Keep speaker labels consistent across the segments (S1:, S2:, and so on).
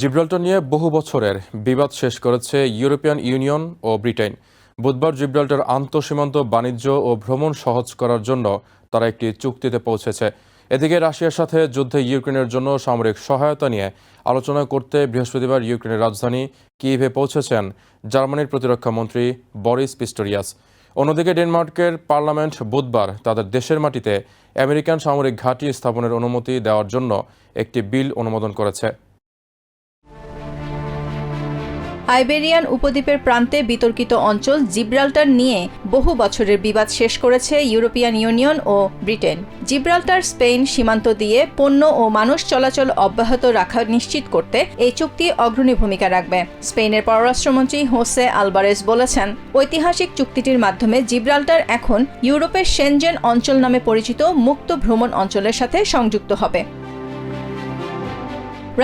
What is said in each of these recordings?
S1: Gibraltar নিয়ে বহু বছরের বিবাদ শেষ করেছে ইউরোপিয়ান ইউনিয়ন ও ব্রিটেন। বুধবার জিব্রাল্টার আন্তঃসীমান্ত বাণিজ্য ও ভ্রমণ সহজ করার জন্য তারা একটি চুক্তিতে পৌঁছেছে। এদিকে রাশিয়ার সাথে যুদ্ধে ইউক্রেনের জন্য সামরিক সহায়তা নিয়ে আলোচনা করতে বৃহস্পতিবার ইউক্রেনের রাজধানী কিভে পৌঁছেছেন জার্মানির প্রতিরক্ষা মন্ত্রী বরিস পিস্টোরিয়াস। অন্যদিকে ডেনমার্কের পার্লামেন্ট বুধবার তাদের দেশের মাটিতে আমেরিকান সামরিক ঘাঁটি স্থাপনের অনুমতি দেওয়ার জন্য একটি বিল অনুমোদন করেছে।
S2: আইবেরিয়ান উপদ্বীপের প্রান্তে বিতর্কিত অঞ্চল জিব্রাল্টার নিয়ে বহু বছরের বিবাদ শেষ করেছে ইউরোপিয়ান ইউনিয়ন ও ব্রিটেন। জিব্রাল্টার স্পেন সীমান্ত দিয়ে পণ্য ও মানুষ চলাচল অব্যাহত রাখা নিশ্চিত করতে এই চুক্তি অগ্রণী ভূমিকা রাখবে। স্পেনের পররাষ্ট্রমন্ত্রী হোসে আলবারেস বলেছেন, ঐতিহাসিক চুক্তিটির মাধ্যমে জিব্রাল্টার এখন ইউরোপের সেনজেন অঞ্চল নামে পরিচিত মুক্ত ভ্রমণ অঞ্চলের সাথে সংযুক্ত হবে।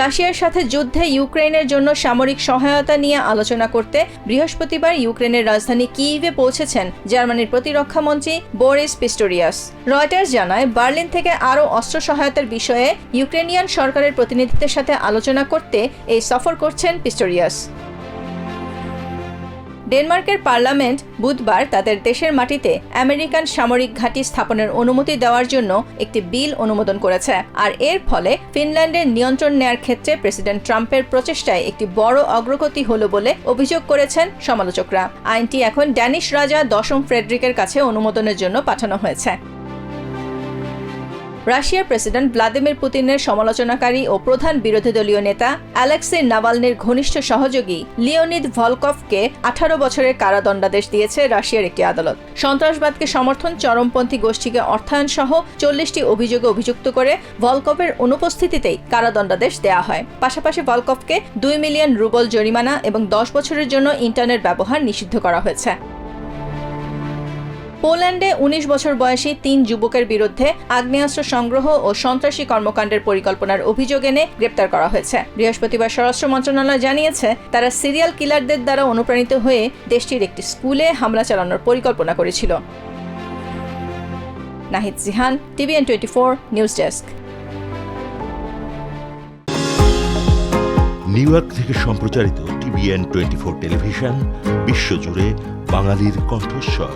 S2: রাশিয়ার সাথে যুদ্ধে ইউক্রেনের জন্য সামরিক সহায়তা নিয়ে আলোচনা করতে বৃহস্পতিবার ইউক্রেনের রাজধানী কিইভে পৌঁছেছেন জার্মানির প্রতিরক্ষামন্ত্রী বোরিস পিস্টোরিয়াস। রয়টার্স জানায়, বার্লিন থেকে আরও অস্ত্র সহায়তার বিষয়ে ইউক্রেনিয়ান সরকারের প্রতিনিধিদের সাথে আলোচনা করতে এই সফর করছেন পিস্টোরিয়াস। ডেনমার্কের পার্লামেন্ট বুধবার তাদের দেশের মাটিতে আমেরিকান সামরিক ঘাঁটি স্থাপনের অনুমতি দেওয়ার জন্য একটি বিল অনুমোদন করেছে। আর এর ফলে ফিনল্যান্ডের নিয়ন্ত্রণ নেয়ার ক্ষেত্রে প্রেসিডেন্ট ট্রাম্পের প্রচেষ্টায় একটি বড় অগ্রগতি হল বলে অভিযোগ করেছেন সমালোচকরা। আইনটি এখন ড্যানিশ রাজা দশম ফ্রেডরিকের কাছে অনুমোদনের জন্য পাঠানো হয়েছে। রাশিয়ার প্রেসিডেন্ট ভ্লাদিমির পুতিনের সমালোচনাকারী ও প্রধান বিরোধী দলীয় নেতা অ্যালেক্সি নাভালনির ঘনিষ্ঠ সহযোগী লিওনিদ ভলকভকে আঠারো বছরের কারাদণ্ডাদেশ দিয়েছে রাশিয়ার একটি আদালত। সন্ত্রাসবাদকে সমর্থন চরমপন্থী গোষ্ঠীকে অর্থায়ন সহ চল্লিশটি অভিযোগে অভিযুক্ত করে ভলকভের অনুপস্থিতিতেই কারাদণ্ডাদেশ দেওয়া হয়। পাশাপাশি ভলকভকে দুই মিলিয়ন রুবল জরিমানা এবং দশ বছরের জন্য ইন্টারনেট ব্যবহার নিষিদ্ধ করা হয়েছে। পোল্যান্ডে ১৯ বছর বয়সী তিন যুবকের বিরুদ্ধে আগ্নেয়াস্ত্র সংগ্রহ ও সন্ত্রাসী কর্মকাণ্ডের পরিকল্পনার অভিযোগ এনে গ্রেপ্তার করা হয়েছে। বৃহস্পতিবার স্বরাষ্ট্র মন্ত্রণালয় জানিয়েছে, তারা সিরিয়াল কিলারদের দ্বারা অনুপ্রাণিত হয়ে দেশটির একটি স্কুলে হামলা চালানোর পরিকল্পনা করেছিল। Nahid Jihan, TVN twenty four, news desk.
S3: New York থেকে সম্প্রচারিত টিভিএন টোয়েন্টি ফোর টেলিভিশন, বিশ্বজুড়ে বাঙালির কণ্ঠস্বর।